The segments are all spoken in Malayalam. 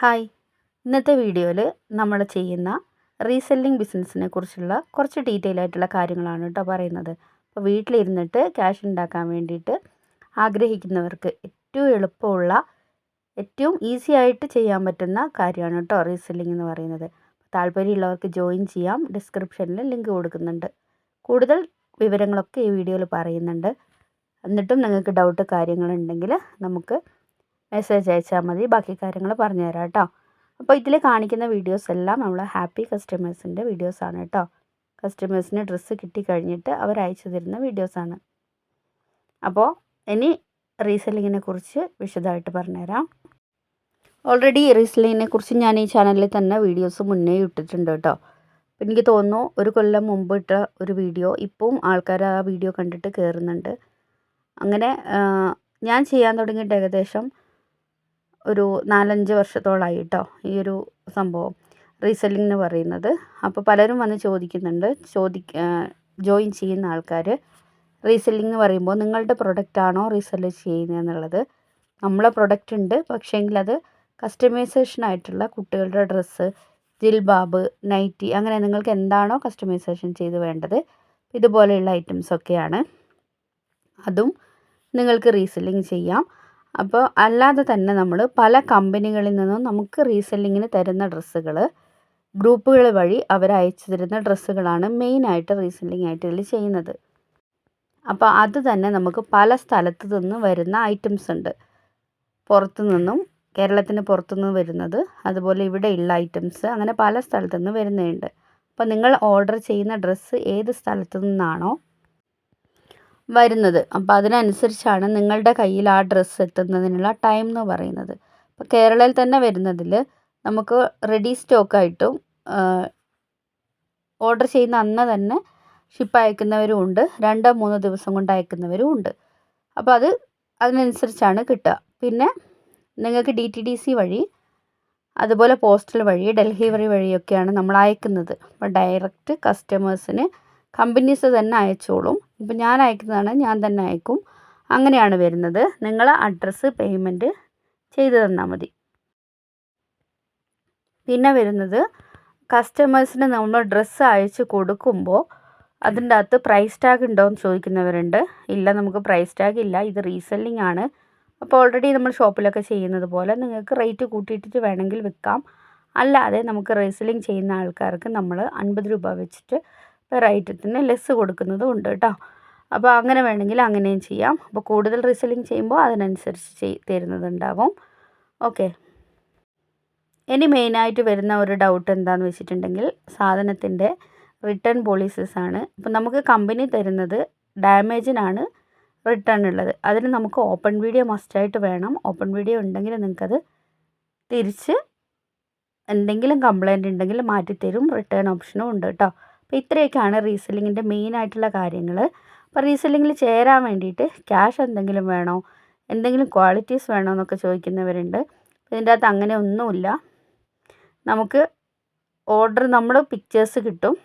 ഹായ്. ഇന്നത്തെ വീഡിയോയിൽ നമ്മൾ ചെയ്യുന്ന റീസെല്ലിംഗ് ബിസിനസ്സിനെ കുറിച്ചുള്ള കുറച്ച് ഡീറ്റെയിൽ ആയിട്ടുള്ള കാര്യങ്ങളാണ് കേട്ടോ പറയുന്നത്. അപ്പോൾ വീട്ടിലിരുന്നിട്ട് ക്യാഷ് ഉണ്ടാക്കാൻ വേണ്ടിയിട്ട് ആഗ്രഹിക്കുന്നവർക്ക് ഏറ്റവും എളുപ്പമുള്ള ഏറ്റവും ഈസി ആയിട്ട് ചെയ്യാൻ പറ്റുന്ന കാര്യമാണ് കേട്ടോ റീസെല്ലിംഗ് എന്ന് പറയുന്നത്. താല്പര്യമുള്ളവർക്ക് ജോയിൻ ചെയ്യാം. ഡിസ്ക്രിപ്ഷനിൽ ലിങ്ക് കൊടുക്കുന്നുണ്ട്. കൂടുതൽ വിവരങ്ങളൊക്കെ ഈ വീഡിയോയിൽ പറയുന്നുണ്ട്. എന്നിട്ടും നിങ്ങൾക്ക് ഡൗട്ട് കാര്യങ്ങളുണ്ടെങ്കിൽ നമുക്ക് മെസ്സേജ് അയച്ചാൽ മതി. ബാക്കി കാര്യങ്ങൾ പറഞ്ഞു തരാം കേട്ടോ. അപ്പോൾ ഇതിൽ കാണിക്കുന്ന വീഡിയോസ് എല്ലാം നമ്മൾ ഹാപ്പി കസ്റ്റമേഴ്സിന്റെ വീഡിയോസാണ് കേട്ടോ. കസ്റ്റമേഴ്സിന് ഡ്രസ്സ് കിട്ടിക്കഴിഞ്ഞിട്ട് അവർ അയച്ചു തരുന്ന വീഡിയോസാണ് അപ്പോൾ ഇനി റീസെല്ലിങ്ങിനെ കുറിച്ച് വിശദമായിട്ട് പറഞ്ഞുതരാം ഓൾറെഡി റീസെല്ലിങ്ങിനെ കുറിച്ച് ഞാൻ ഈ ചാനലിൽ തന്നെ വീഡിയോസ് മുന്നേ ഇട്ടിട്ടുണ്ട് കേട്ടോ. എനിക്ക് തോന്നുന്നു ഒരു കൊല്ലം മുമ്പ് ഇട്ട ഒരു വീഡിയോ ഇപ്പം ആൾക്കാർ ആ വീഡിയോ കണ്ടിട്ട് കയറുന്നുണ്ട് അങ്ങനെ ഞാൻ ചെയ്യാൻ തുടങ്ങിയിട്ട് ഏകദേശം ഒരു നാലഞ്ച് വർഷത്തോളമായി കേട്ടോ ഈ ഒരു സംഭവം. റീസെല്ലിംഗ് എന്ന് പറയുന്നത്. അപ്പോൾ പലരും വന്ന് ചോദിക്കുന്നുണ്ട്. ചോദി ജോയിൻ ചെയ്യുന്ന ആൾക്കാർ റീസെല്ലിംഗ് എന്ന് പറയുമ്പോൾ നിങ്ങളുടെ പ്രൊഡക്റ്റ് ആണോ റീസെൽ ചെയ്യുന്നത് എന്നുള്ളത്. നമ്മളെ പ്രൊഡക്റ്റ് ഉണ്ട്. പക്ഷേങ്കിൽ അത് കസ്റ്റമൈസേഷൻ ആയിട്ടുള്ള കുട്ടികളുടെ ഡ്രസ്സ് ജിൽബാബ് നൈറ്റി അങ്ങനെ നിങ്ങൾക്ക് എന്താണോ കസ്റ്റമൈസേഷൻ ചെയ്ത് വേണ്ടത് ഇതുപോലെയുള്ള ഐറ്റംസ് ഒക്കെയാണ്. അതും നിങ്ങൾക്ക് റീസെല്ലിംഗ് ചെയ്യാം. അപ്പോൾ അല്ലാതെ തന്നെ നമ്മൾ പല കമ്പനികളിൽ നിന്നും നമുക്ക് റീസെല്ലിങ്ങിന് തരുന്ന ഡ്രസ്സുകൾ ഗ്രൂപ്പുകൾ വഴി അവർ അയച്ചു തരുന്ന ഡ്രസ്സുകളാണ് മെയിനായിട്ട് റീസെല്ലിംഗ് ആയിട്ട് ഇതിൽ ചെയ്യുന്നത്. അപ്പോൾ അത് തന്നെ നമുക്ക് പല സ്ഥലത്തു നിന്ന് വരുന്ന ഐറ്റംസ് ഉണ്ട്. പുറത്തു നിന്നും കേരളത്തിന് പുറത്തു നിന്ന് വരുന്നത് അതുപോലെ ഇവിടെ ഉള്ള ഐറ്റംസ് അങ്ങനെ പല സ്ഥലത്തു നിന്ന് വരുന്നുണ്ട് അപ്പോൾ നിങ്ങൾ ഓർഡർ ചെയ്യുന്ന ഡ്രസ്സ് ഏത് സ്ഥലത്തു നിന്നാണോ വരുന്നത്. അപ്പോൾ അതിനനുസരിച്ചാണ് നിങ്ങളുടെ കയ്യിൽ ആ ഡ്രസ്സ് എത്തുന്നതിനുള്ള ടൈം എന്ന് പറയുന്നത്. അപ്പോൾ കേരളയിൽ തന്നെ വരുന്നതിൽ നമുക്ക് റെഡി സ്റ്റോക്കായിട്ടും ഓർഡർ ചെയ്യുന്ന അന്ന് തന്നെ ഷിപ്പ് അയക്കുന്നവരും ഉണ്ട്. രണ്ടോ മൂന്നോ ദിവസം കൊണ്ട് അയക്കുന്നവരും ഉണ്ട്. അപ്പോൾ അത് അതിനനുസരിച്ചാണ് കിട്ടുക. പിന്നെ നിങ്ങൾക്ക് ഡി ടി ഡി സി വഴി അതുപോലെ പോസ്റ്റൽ വഴി ഡെലിവറി വഴിയൊക്കെയാണ് നമ്മൾ അയക്കുന്നത്. അപ്പോൾ ഡയറക്റ്റ് കസ്റ്റമേഴ്സിന് കമ്പനീസ് തന്നെ അയച്ചോളും. ഇപ്പം ഞാൻ അയക്കുന്നതാണ് ഞാൻ തന്നെ അയക്കും. അങ്ങനെയാണ് വരുന്നത്. നിങ്ങൾ അഡ്രസ്സ് പേയ്മെന്റ് ചെയ്തു തന്നാൽ മതി. പിന്നെ വരുന്നത് കസ്റ്റമേഴ്സിന് നമ്മൾ ഡ്രസ്സ് അയച്ച് കൊടുക്കുമ്പോൾ അതിന്റെ അകത്ത് പ്രൈസ് ടാഗ് ഉണ്ടോ എന്ന് ചോദിക്കുന്നവരുണ്ട്. ഇല്ല നമുക്ക് പ്രൈസ് ടാഗ് ഇല്ല. ഇത് റീസെല്ലിംഗ് ആണ്. അപ്പോൾ ഓൾറെഡി നമ്മൾ ഷോപ്പിലൊക്കെ ചെയ്യുന്നത് പോലെ നിങ്ങൾക്ക് റേറ്റ് കൂട്ടിയിട്ടിട്ട് വേണമെങ്കിൽ വിൽക്കാം. അല്ലാതെ നമുക്ക് റീസെല്ലിംഗ് ചെയ്യുന്ന ആൾക്കാർക്ക് നമ്മൾ അൻപത് രൂപ വെച്ചിട്ട് പെർ ഐറ്റത്തിന് ലെസ് കൊടുക്കുന്നതും ഉണ്ട് കേട്ടോ. അപ്പോൾ അങ്ങനെ വേണമെങ്കിൽ അങ്ങനെയും ചെയ്യാം. അപ്പോൾ കൂടുതൽ റീസെല്ലിംഗ് ചെയ്യുമ്പോൾ അതിനനുസരിച്ച് ചെയ് തരുന്നതുണ്ടാവും. ഓക്കെ ഇനി മെയിനായിട്ട് വരുന്ന ഒരു ഡൗട്ട് എന്താണെന്ന് വെച്ചിട്ടുണ്ടെങ്കിൽ സാധനത്തിന്റെ റിട്ടേൺ പോളിസീസ് ആണ്. അപ്പോൾ നമുക്ക് കമ്പനി തരുന്നത് ഡാമേജിനാണ് റിട്ടേൺ ഉള്ളത്. അതിന് നമുക്ക് ഓപ്പൺ വീഡിയോ മസ്റ്റായിട്ട് വേണം. ഓപ്പൺ വീഡിയോ ഉണ്ടെങ്കിൽ നിങ്ങൾക്കത് തിരിച്ച് എന്തെങ്കിലും കംപ്ലൈന്റ് ഉണ്ടെങ്കിൽ മാറ്റിത്തരും. റിട്ടേൺ ഓപ്ഷനും ഉണ്ട് കേട്ടോ. അപ്പോൾ ഇത്രയൊക്കെയാണ് റീസെല്ലിങ്ങിന്റെ മെയിൻ ആയിട്ടുള്ള കാര്യങ്ങൾ അപ്പോൾ റീസെല്ലിങ്ങിൽ ചേരാൻ വേണ്ടിയിട്ട് ക്യാഷ് എന്തെങ്കിലും വേണോ? എന്തെങ്കിലും ക്വാളിറ്റീസ് വേണോ എന്നൊക്കെ ചോദിക്കുന്നവരുണ്ട്. ഇതിന്റെ അകത്ത് അങ്ങനെ ഒന്നുമില്ല. നമുക്ക് ഓർഡർ നമ്മൾ പിക്ചേഴ്സ് കിട്ടും.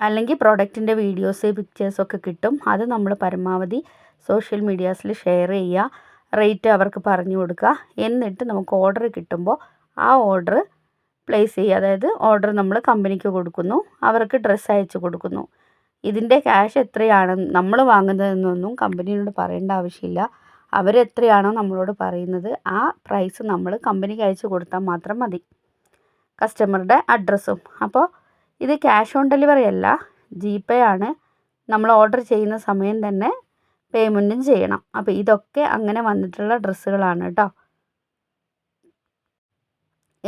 അല്ലെങ്കിൽ പ്രൊഡക്റ്റിന്റെ വീഡിയോസ് പിക്ചേഴ്സൊക്കെ കിട്ടും. അത് നമ്മൾ പരമാവധി സോഷ്യൽ മീഡിയാസിൽ ഷെയർ ചെയ്യുക റേറ്റ് അവർക്ക് പറഞ്ഞു കൊടുക്കുക. എന്നിട്ട് നമുക്ക് ഓർഡർ കിട്ടുമ്പോൾ ആ ഓർഡർ പ്ലേസ് ചെയ്യുക അതായത് ഓർഡർ നമ്മൾ കമ്പനിക്ക് കൊടുക്കുന്നു. അവർക്ക് ഡ്രസ്സ് അയച്ചു കൊടുക്കുന്നു. ഇതിന്റെ ക്യാഷ് എത്രയാണ്? നമ്മൾ വാങ്ങുന്നതെന്നൊന്നും കമ്പനിയോട് പറയേണ്ട ആവശ്യമില്ല. അവരെത്രയാണോ നമ്മളോട് പറയുന്നത് ആ പ്രൈസ് നമ്മൾ കമ്പനിക്ക് അയച്ചു കൊടുത്താൽ മാത്രം മതി. കസ്റ്റമറുടെ അഡ്രസ്സും അപ്പോൾ ഇത് ക്യാഷ് ഓൺ ഡെലിവറി അല്ല. ജി പേ ആണ്. നമ്മൾ ഓർഡർ ചെയ്യുന്ന സമയം തന്നെ പേയ്മെന്റും ചെയ്യണം. അപ്പോൾ ഇതൊക്കെ അങ്ങനെ വന്നിട്ടുള്ള ഡ്രസ്സുകളാണ് കേട്ടോ.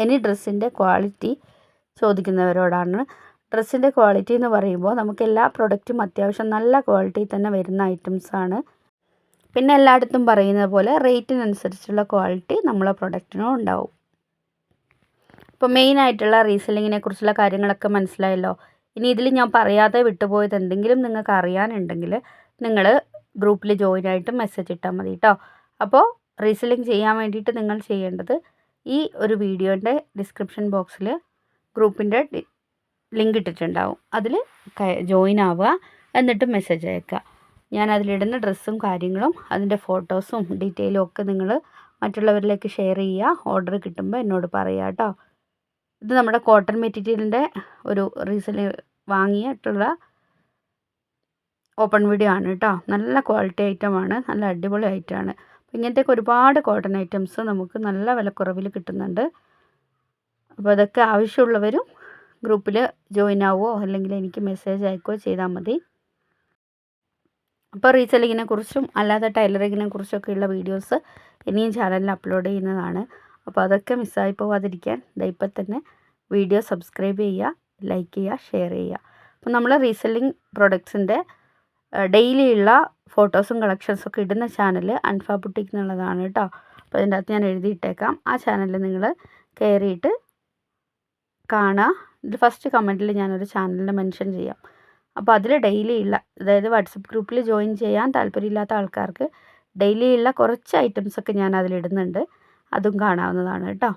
ഇനി ഡ്രസ്സിന്റെ ക്വാളിറ്റി ചോദിക്കുന്നവരോടാണ്. ഡ്രസ്സിന്റെ ക്വാളിറ്റി എന്ന് പറയുമ്പോൾ നമുക്ക് എല്ലാ പ്രൊഡക്റ്റും അത്യാവശ്യം നല്ല ക്വാളിറ്റി തന്നെ വരുന്ന ഐറ്റംസാണ് പിന്നെ എല്ലായിടത്തും പറയുന്ന പോലെ റേറ്റിനനുസരിച്ചുള്ള ക്വാളിറ്റി നമ്മളെ പ്രൊഡക്റ്റിനും ഉണ്ടാവും. ഇപ്പോൾ മെയിനായിട്ടുള്ള റീസെല്ലിങ്ങിനെ കുറിച്ചുള്ള കാര്യങ്ങളൊക്കെ മനസ്സിലായല്ലോ. ഇനി ഇതിൽ ഞാൻ പറയാതെ വിട്ടുപോയത് എന്തെങ്കിലും നിങ്ങൾക്ക് അറിയാനുണ്ടെങ്കിൽ നിങ്ങൾ ഗ്രൂപ്പിൽ ജോയിൻ ആയിട്ട് മെസ്സേജ് ഇട്ടാൽ മതി കേട്ടോ അപ്പോൾ റീസെല്ലിങ് ചെയ്യാൻ വേണ്ടിയിട്ട് നിങ്ങൾ ചെയ്യേണ്ടത് ഈ ഒരു വീഡിയോന്റെ ഡിസ്ക്രിപ്ഷൻ ബോക്സിൽ ഗ്രൂപ്പിന്റെ ലിങ്ക് ഇട്ടിട്ടുണ്ടാവും. അതിൽ ജോയിൻ ആവുക എന്നിട്ട് മെസ്സേജ് അയക്കുക. ഞാൻ അതിലിടുന്ന ഡ്രസ്സും കാര്യങ്ങളും അതിന്റെ ഫോട്ടോസും ഡീറ്റെയിലും ഒക്കെ നിങ്ങൾ മറ്റുള്ളവരിലേക്ക് ഷെയർ ചെയ്യുക. ഓർഡർ കിട്ടുമ്പോൾ എന്നോട് പറയുക കേട്ടോ. ഇത് നമ്മുടെ കോട്ടൺ മെറ്റീരിയലിന്റെ ഒരു റീസെൽ വാങ്ങിയിട്ടുള്ള ഓപ്പൺ വീഡിയോ ആണ് കേട്ടോ. നല്ല ക്വാളിറ്റി ഐറ്റമാണ് നല്ല അടിപൊളി ഐറ്റമാണ് ഇങ്ങനത്തെയൊക്കെ ഒരുപാട് കോട്ടൺ ഐറ്റംസ് നമുക്ക് നല്ല വിലക്കുറവിൽ കിട്ടുന്നുണ്ട്. അപ്പോൾ അതൊക്കെ ആവശ്യമുള്ളവരും ഗ്രൂപ്പിൽ ജോയിൻ ആവുമോ അല്ലെങ്കിൽ എനിക്ക് മെസ്സേജ് അയക്കുകയോ ചെയ്താൽ മതി. അപ്പോൾ റീസെല്ലിങ്ങിനെ കുറിച്ചും അല്ലാതെ ടൈലറിങ്ങിനെ കുറിച്ചൊക്കെയുള്ള വീഡിയോസ് ഇനിയും ചാനലിൽ അപ്ലോഡ് ചെയ്യുന്നതാണ്. അപ്പോൾ അതൊക്കെ മിസ്സായി പോവാതിരിക്കാൻ ഇപ്പം തന്നെ വീഡിയോ സബ്സ്ക്രൈബ് ചെയ്യുക ലൈക്ക് ചെയ്യുക ഷെയർ ചെയ്യുക. അപ്പോൾ നമ്മൾ റീസെല്ലിംഗ് പ്രൊഡക്ട്സിന്റെ ഡെയിലിയുള്ള ഫോട്ടോസും കളക്ഷൻസും ഒക്കെ ഇടുന്ന ചാനൽ അൻഫ ബുട്ടിക് എന്നുള്ളതാണ് കേട്ടോ. അപ്പോൾ അതിന്റെ അകത്ത് ഞാൻ എഴുതിയിട്ടേക്കാം. ആ ചാനലിൽ നിങ്ങൾ കയറിയിട്ട് കാണുക ഇതിൽ ഫസ്റ്റ് കമന്റിൽ ഞാനൊരു ചാനലിന്റെ മെൻഷൻ ചെയ്യാം. അപ്പോൾ അതിൽ ഡെയിലി ഉള്ള അതായത് വാട്സപ്പ് ഗ്രൂപ്പിൽ ജോയിൻ ചെയ്യാൻ താല്പര്യമില്ലാത്ത ആൾക്കാർക്ക് ഡെയിലി ഉള്ള കുറച്ച് ഐറ്റംസൊക്കെ ഞാൻ അതിലിടുന്നുണ്ട് അതും കാണാവുന്നതാണ് കേട്ടോ.